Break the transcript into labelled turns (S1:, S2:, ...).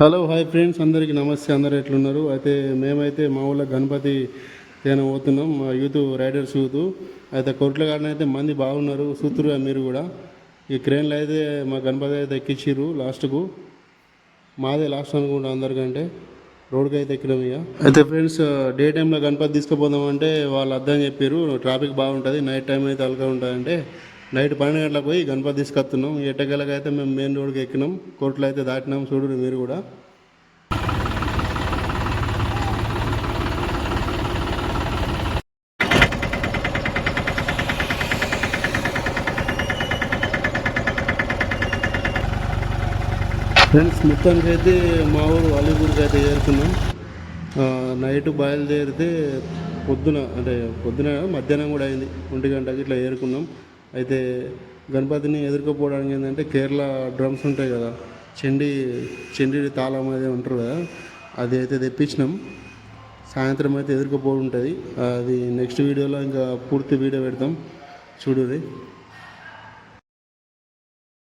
S1: Hello hi friends. అందరికీ నమస్తే. అందరు ఎట్లున్నారు? అయితే మేమైతే మా ఊళ్ళో గణపతి ఏమైనా పోతున్నాం మా యూత్ రైడర్స్ యూత్. అయితే కొట్ల కాడన అయితే మంది బాగున్నారు. సూత్రుగా మీరు కూడా. ఈ క్రేన్లో అయితే మా గణపతి అయితే ఎక్కించిర్రు లాస్ట్కు. మాదే లాస్ట్ అనుకుంటా అందరికంటే. రోడ్కి అయితే ఎక్కినాం ఇక. అయితే ఫ్రెండ్స్ డే టైంలో గణపతి తీసుకుపోదాం అంటే వాళ్ళు అర్థం చెప్పారు ట్రాఫిక్ బాగుంటుంది. నైట్ టైం అయితే అలగా ఉంటుందంటే నైట్ పన్నెండు గంటలకు పోయి గణపతి తీసుకొస్తున్నాం. ఎట్టగలకి అయితే మేము మెయిన్ రోడ్కి ఎక్కినాం. కోర్టులో అయితే దాటినాం. చూడు మీరు కూడా. ఫ్రెండ్స్ మొత్తానికి అయితే మా ఊరు అలీపూర్కి అయితే చేరుకున్నాం నైట్ బయలుదేరితే పొద్దున అంటే పొద్దున మధ్యాహ్నం కూడా అయింది. ఒంటి గంటకి ఇట్లా ఏరుకున్నాం అయితే గణపతిని ఎదుర్కోపోవడానికి ఏంటంటే కేరళ డ్రమ్స్ ఉంటాయి కదా చెండి చెండి తాళం అనేది ఉంటారు కదా అది అయితే తెప్పించినాం. సాయంత్రం అయితే ఎదుర్కోపోయి ఉంటుంది. అది నెక్స్ట్ వీడియోలో ఇంకా పూర్తి వీడియో పెడతాం. చూడుది